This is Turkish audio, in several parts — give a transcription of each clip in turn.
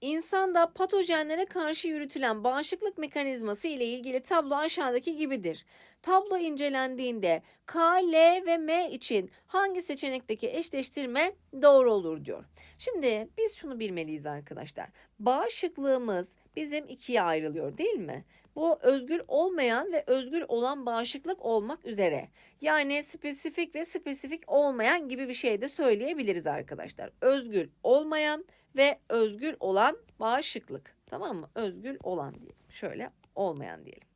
İnsanda patojenlere karşı yürütülen bağışıklık mekanizması ile ilgili tablo aşağıdaki gibidir. Tablo incelendiğinde K, L ve M için hangi seçenekteki eşleştirme doğru olur diyor. Şimdi biz şunu bilmeliyiz arkadaşlar. Bağışıklığımız bizim ikiye ayrılıyor değil mi? Bu özgül olmayan ve özgül olan bağışıklık olmak üzere. Yani spesifik ve spesifik olmayan gibi bir şey de söyleyebiliriz arkadaşlar. Özgül olmayan ve özgül olan bağışıklık. Tamam mı? Özgül olan diyelim. Şöyle olmayan diyelim.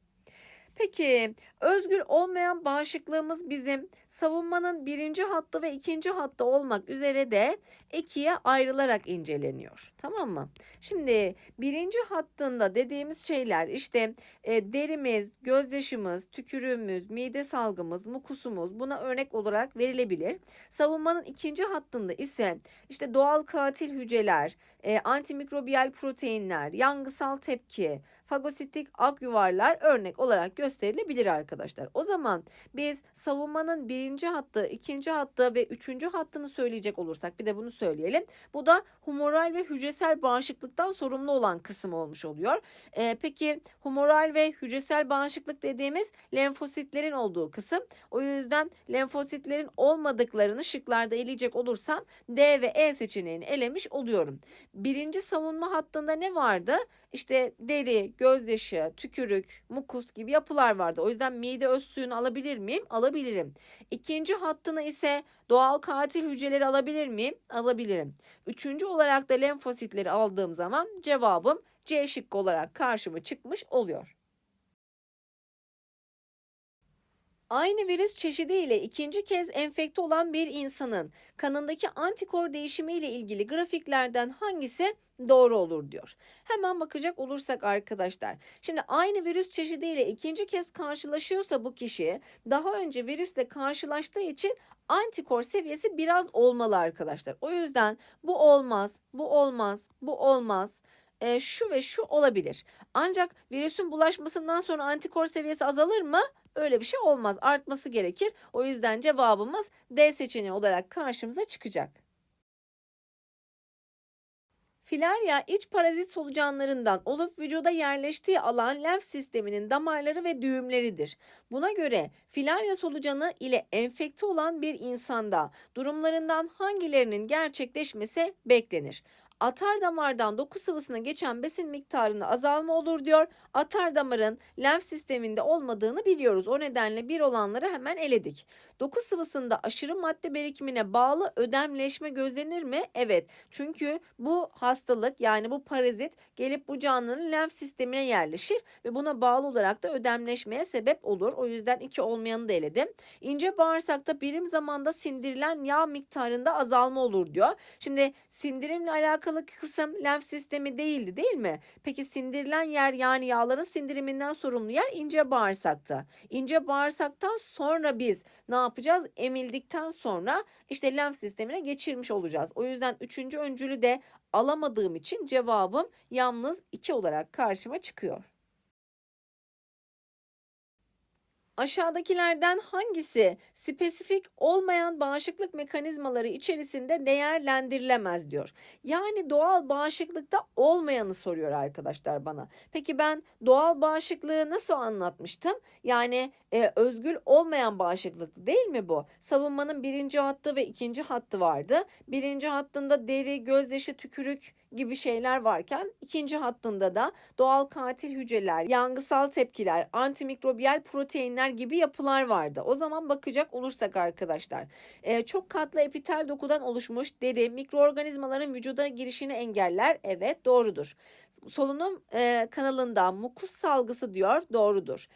Peki özgür olmayan bağışıklığımız bizim savunmanın birinci hattı ve ikinci hattı olmak üzere de ikiye ayrılarak inceleniyor. Tamam mı? Şimdi birinci hattında dediğimiz şeyler işte e, derimiz, gözyaşımız, tükürüğümüz, mide salgımız, mukusumuz buna örnek olarak verilebilir. Savunmanın ikinci hattında ise işte doğal katil hücreler, e, antimikrobiyal proteinler, yangısal tepki, fagositik ak yuvarlar örnek olarak gösterilebilir arkadaşlar. O zaman biz savunmanın birinci hattı, ikinci hattı ve üçüncü hattını söyleyecek olursak bir de bunu söyleyelim. Bu da humoral ve hücresel bağışıklıktan sorumlu olan kısım olmuş oluyor. Ee, peki humoral ve hücresel bağışıklık dediğimiz lenfositlerin olduğu kısım. O yüzden lenfositlerin olmadıklarını şıklarda eleyecek olursam D ve E seçeneğini elemiş oluyorum. Birinci savunma hattında ne vardı? İşte deri, gözyaşı, tükürük, mukus gibi yapılar vardı. O yüzden mide öz suyunu alabilir miyim? Alabilirim. İkinci hattını ise doğal katil hücreleri alabilir miyim? Alabilirim. Üçüncü olarak da lenfositleri aldığım zaman cevabım C şıkkı olarak karşıma çıkmış oluyor. Aynı virüs çeşidi ile ikinci kez enfekte olan bir insanın kanındaki antikor değişimi ile ilgili grafiklerden hangisi doğru olur diyor. Hemen bakacak olursak arkadaşlar. Şimdi aynı virüs çeşidi ile ikinci kez karşılaşıyorsa bu kişi daha önce virüsle karşılaştığı için antikor seviyesi biraz olmalı arkadaşlar. O yüzden bu olmaz, bu olmaz, bu olmaz e, şu ve şu olabilir. Ancak virüsün bulaşmasından sonra antikor seviyesi azalır mı? Öyle bir şey olmaz. Artması gerekir. O yüzden cevabımız D seçeneği olarak karşımıza çıkacak. Filarya iç parazit solucanlarından olup vücuda yerleştiği alan lenf sisteminin damarları ve düğümleridir. Buna göre filarya solucanı ile enfekte olan bir insanda durumlarından hangilerinin gerçekleşmesi beklenir? Atar damardan doku sıvısına geçen besin miktarında azalma olur diyor. Atar damarın lenf sisteminde olmadığını biliyoruz. O nedenle bir olanları hemen eledik. Doku sıvısında aşırı madde birikimine bağlı ödemleşme gözlenir mi? Evet. Çünkü bu hastalık yani bu parazit gelip bu canlının lenf sistemine yerleşir ve buna bağlı olarak da ödemleşmeye sebep olur. O yüzden iki olmayanı da eledim. İnce bağırsakta birim zamanda sindirilen yağ miktarında azalma olur diyor. Şimdi sindirimle alakalı kısım lenf sistemi değildi değil mi? Peki sindirilen yer yani yağların sindiriminden sorumlu yer ince bağırsakta. İnce bağırsaktan sonra biz ne yapacağız? Emildikten sonra işte lenf sistemine geçirmiş olacağız. O yüzden üçüncü öncülü de alamadığım için cevabım yalnız 2 olarak karşıma çıkıyor. Aşağıdakilerden hangisi spesifik olmayan bağışıklık mekanizmaları içerisinde değerlendirilemez diyor. Yani doğal bağışıklıkta olmayanı soruyor arkadaşlar bana. Peki ben doğal bağışıklığı nasıl anlatmıştım? Yani e, özgül olmayan bağışıklıktı değil mi bu? Savunmanın birinci hattı ve ikinci hattı vardı. Birinci hattında deri, gözyaşı, tükürük gibi şeyler varken ikinci hattında da doğal katil hücreler, yangısal tepkiler, antimikrobiyal proteinler gibi yapılar vardı. O zaman bakacak olursak arkadaşlar e, çok katlı epitel dokudan oluşmuş deri mikroorganizmaların vücuda girişini engeller. Evet doğrudur. Solunum e, kanalında mukus salgısı diyor doğrudur.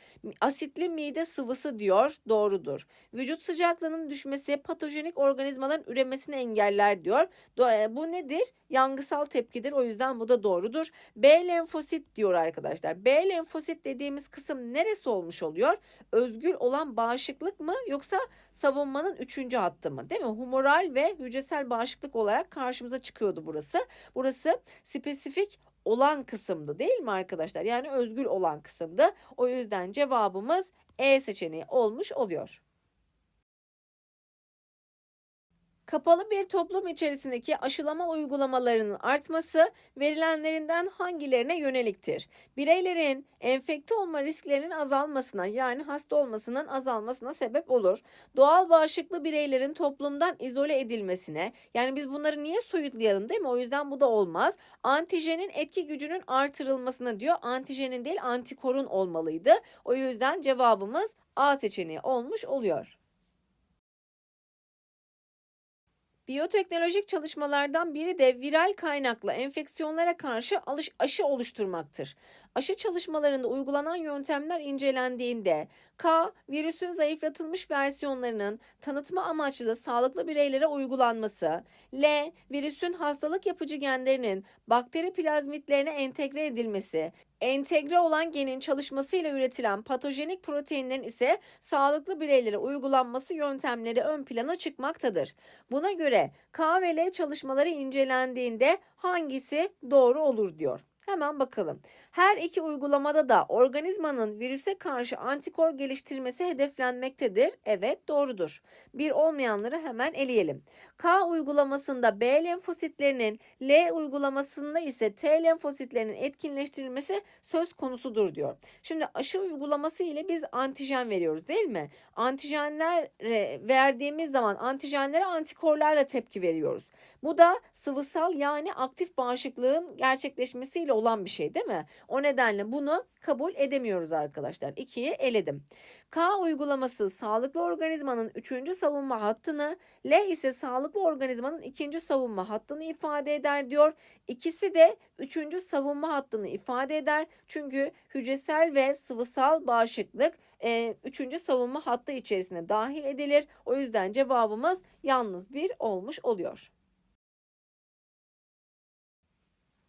Asitli mide sıvısı diyor doğrudur. Vücut sıcaklığının düşmesi patojenik organizmaların üremesini engeller diyor. Do- bu nedir? Yangısal tepkidir. O yüzden bu da doğrudur. B lenfosit diyor arkadaşlar. B lenfosit dediğimiz kısım neresi olmuş oluyor? Özgül olan bağışıklık mı yoksa savunmanın üçüncü hattı mı? Değil mi? Humoral ve hücresel bağışıklık olarak karşımıza çıkıyordu burası. Burası spesifik olan kısımdı değil mi arkadaşlar? Yani özgül olan kısımdı. O yüzden cevabımız E seçeneği olmuş oluyor. Kapalı bir toplum içerisindeki aşılama uygulamalarının artması verilenlerinden hangilerine yöneliktir? Bireylerin enfekte olma risklerinin azalmasına yani hasta olmasının azalmasına sebep olur. Doğal bağışıklı bireylerin toplumdan izole edilmesine yani biz bunları niye soyutlayalım değil mi? O yüzden bu da olmaz. Antijenin etki gücünün artırılmasına diyor. Antijenin değil antikorun olmalıydı. O yüzden cevabımız A seçeneği olmuş oluyor. Biyoteknolojik çalışmalardan biri de viral kaynaklı enfeksiyonlara karşı alış, aşı oluşturmaktır. Aşı çalışmalarında uygulanan yöntemler incelendiğinde K, virüsün zayıflatılmış versiyonlarının tanıtma amaçlı sağlıklı bireylere uygulanması, L, virüsün hastalık yapıcı genlerinin bakteri plazmitlerine entegre edilmesi, entegre olan genin çalışmasıyla üretilen patojenik proteinlerin ise sağlıklı bireylere uygulanması yöntemleri ön plana çıkmaktadır. Buna göre K ve L çalışmaları incelendiğinde hangisi doğru olur diyor. Hemen bakalım. Her iki uygulamada da organizmanın virüse karşı antikor geliştirmesi hedeflenmektedir. Evet doğrudur. Bir olmayanları hemen eleyelim. K uygulamasında B lenfositlerinin, L uygulamasında ise T lenfositlerinin etkinleştirilmesi söz konusudur diyor. Şimdi aşı uygulaması ile biz antijen veriyoruz değil mi? Antijenler verdiğimiz zaman antijenlere antikorlarla tepki veriyoruz. Bu da sıvısal yani aktif bağışıklığın gerçekleşmesiyle olan bir şey değil mi? O nedenle bunu kabul edemiyoruz arkadaşlar. 2'yi eledim. K uygulaması sağlıklı organizmanın 3. savunma hattını, L ise sağlıklı organizmanın 2. savunma hattını ifade eder diyor. İkisi de 3. savunma hattını ifade eder. Çünkü hücresel ve sıvısal bağışıklık 3. E, savunma hattı içerisine dahil edilir. O yüzden cevabımız yalnız bir olmuş oluyor.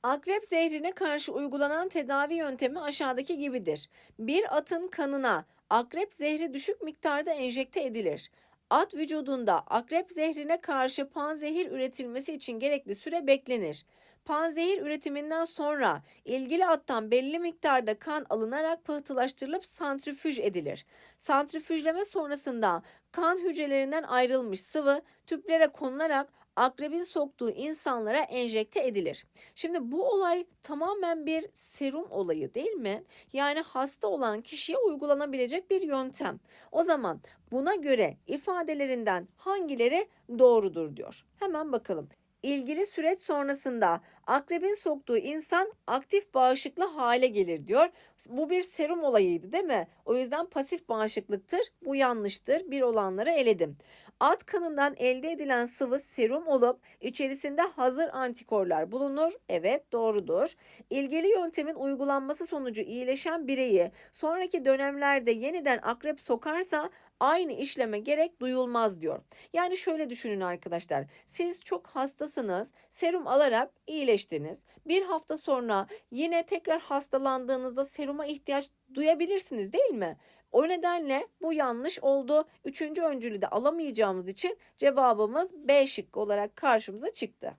Akrep zehrine karşı uygulanan tedavi yöntemi aşağıdaki gibidir. Bir atın kanına akrep zehri düşük miktarda enjekte edilir. At vücudunda akrep zehrine karşı panzehir üretilmesi için gerekli süre beklenir. Panzehir üretiminden sonra ilgili attan belli miktarda kan alınarak pıhtılaştırılıp santrifüj edilir. Santrifüjleme sonrasında kan hücrelerinden ayrılmış sıvı tüplere konularak akrebin soktuğu insanlara enjekte edilir. Şimdi bu olay tamamen bir serum olayı değil mi? Yani hasta olan kişiye uygulanabilecek bir yöntem. O zaman buna göre ifadelerinden hangileri doğrudur diyor. Hemen bakalım. İlgili süreç sonrasında akrebin soktuğu insan aktif bağışıklı hale gelir diyor. Bu bir serum olayıydı değil mi? O yüzden pasif bağışıklıktır. Bu yanlıştır. Bir olanları eledim. At kanından elde edilen sıvı serum olup içerisinde hazır antikorlar bulunur. Evet doğrudur. İlgili yöntemin uygulanması sonucu iyileşen bireyi sonraki dönemlerde yeniden akrep sokarsa aynı işleme gerek duyulmaz diyor. Yani şöyle düşünün arkadaşlar. Siz çok hastasınız. Serum alarak iyileştiniz. Bir hafta sonra yine tekrar hastalandığınızda seruma ihtiyaç duyabilirsiniz değil mi? O nedenle bu yanlış oldu. Üçüncü öncülü de alamayacağımız için cevabımız B şıkkı olarak karşımıza çıktı.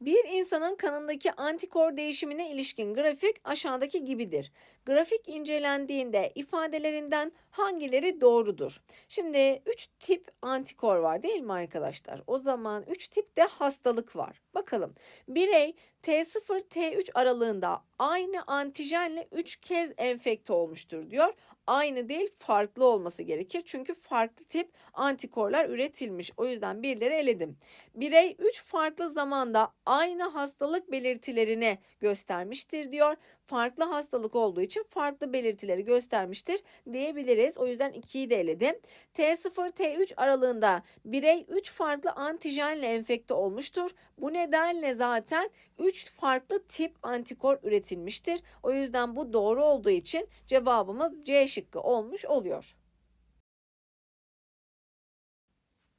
Bir insanın kanındaki antikor değişimine ilişkin grafik aşağıdaki gibidir. Grafik incelendiğinde ifadelerinden hangileri doğrudur? Şimdi 3 tip antikor var değil mi arkadaşlar? O zaman 3 tip de hastalık var. Bakalım. Birey T0 T3 aralığında aynı antijenle 3 kez enfekte olmuştur diyor. Aynı değil farklı olması gerekir. Çünkü farklı tip antikorlar üretilmiş. O yüzden birleri eledim. Birey 3 farklı zamanda aynı hastalık belirtilerini göstermiştir diyor. Farklı hastalık olduğu için farklı belirtileri göstermiştir diyebiliriz. O yüzden 2'yi de eledim. T0 T3 aralığında birey 3 farklı antijenle enfekte olmuştur. Bu nedenle zaten 3 farklı tip antikor üretilmiştir. O yüzden bu doğru olduğu için cevabımız C şıkkı olmuş oluyor.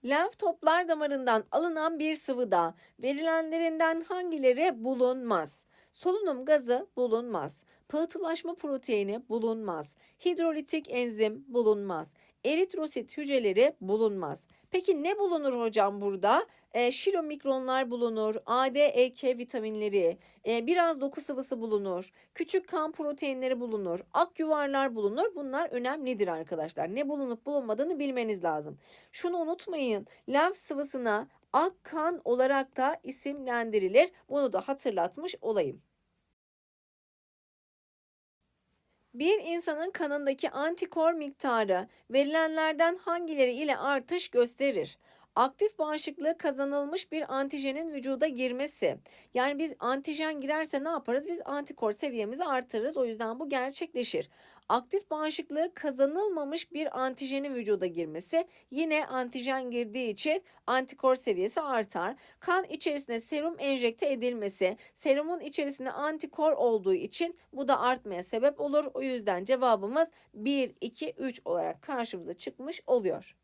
Lenf toplar damarından alınan bir sıvıda verilenlerinden hangileri bulunmaz? Solunum gazı bulunmaz. Pıhtılaşma proteini bulunmaz. Hidrolitik enzim bulunmaz. eritrosit hücreleri bulunmaz. Peki ne bulunur hocam burada? E, şilomikronlar bulunur, A, D, E, K vitaminleri, e, biraz doku sıvısı bulunur, küçük kan proteinleri bulunur, ak yuvarlar bulunur. Bunlar önemlidir arkadaşlar. Ne bulunup bulunmadığını bilmeniz lazım. Şunu unutmayın, lenf sıvısına ak kan olarak da isimlendirilir. Bunu da hatırlatmış olayım. Bir insanın kanındaki antikor miktarı verilenlerden hangileri ile artış gösterir? Aktif bağışıklığı kazanılmış bir antijenin vücuda girmesi. Yani biz antijen girerse ne yaparız? Biz antikor seviyemizi artırırız. O yüzden bu gerçekleşir. Aktif bağışıklığı kazanılmamış bir antijenin vücuda girmesi yine antijen girdiği için antikor seviyesi artar. Kan içerisine serum enjekte edilmesi, serumun içerisinde antikor olduğu için bu da artmaya sebep olur. O yüzden cevabımız 1, 2, 3 olarak karşımıza çıkmış oluyor.